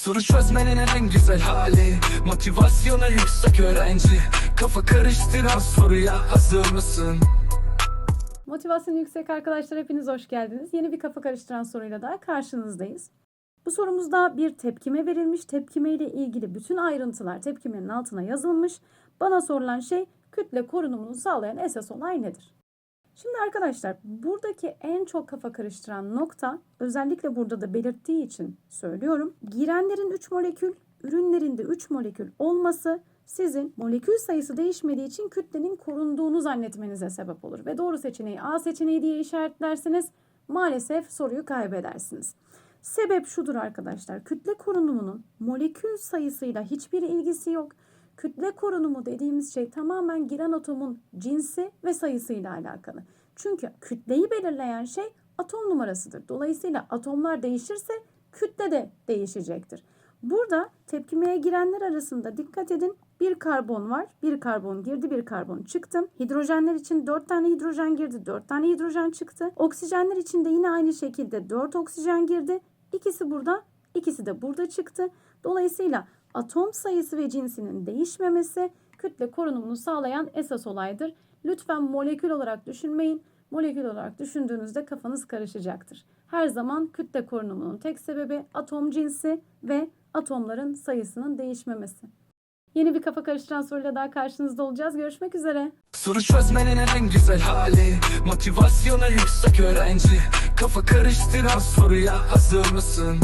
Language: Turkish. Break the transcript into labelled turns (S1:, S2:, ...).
S1: Soru çözmenin en güzel hali Motivasyonu yüksek öğrenci Kafa karıştıran soruya hazır mısın?
S2: Motivasyonu yüksek arkadaşlar hepiniz hoş geldiniz. Yeni bir kafa karıştıran soruyla daha karşınızdayız. Bu sorumuzda bir tepkime verilmiş. Tepkime ile ilgili bütün ayrıntılar tepkimenin altına yazılmış. Bana sorulan şey kütle korunumunu sağlayan esas olay nedir? Şimdi arkadaşlar buradaki en çok kafa karıştıran nokta özellikle burada da belirttiği için söylüyorum. Girenlerin 3 molekül, ürünlerinde 3 molekül olması sizin molekül sayısı değişmediği için kütlenin korunduğunu zannetmenize sebep olur. Ve doğru seçeneği A seçeneği diye işaretlerseniz maalesef soruyu kaybedersiniz. Sebep şudur arkadaşlar. Kütle korunumunun molekül sayısıyla hiçbir ilgisi yok. Kütle korunumu dediğimiz şey tamamen giren atomun cinsi ve sayısıyla alakalı. Çünkü kütleyi belirleyen şey atom numarasıdır. Dolayısıyla atomlar değişirse kütle de değişecektir. Burada tepkimeye girenler arasında dikkat edin bir karbon var. Bir karbon girdi, bir karbon çıktı. Hidrojenler için 4 tane hidrojen girdi, 4 tane hidrojen çıktı. Oksijenler için de yine aynı şekilde 4 oksijen girdi. İkisi burada, ikisi de burada çıktı. Dolayısıyla atom sayısı ve cinsinin değişmemesi kütle korunumunu sağlayan esas olaydır. Lütfen molekül olarak düşünmeyin. Molekül olarak düşündüğünüzde kafanız karışacaktır. Her zaman kütle korunumunun tek sebebi atom cinsi ve atomların sayısının değişmemesi. Yeni bir kafa karıştıran soruyla daha karşınızda olacağız. Görüşmek üzere.
S1: Soru çözmenin en güzel hali Motivasyonu yüksek öğrenci Kafa karıştıran soruya hazır mısın?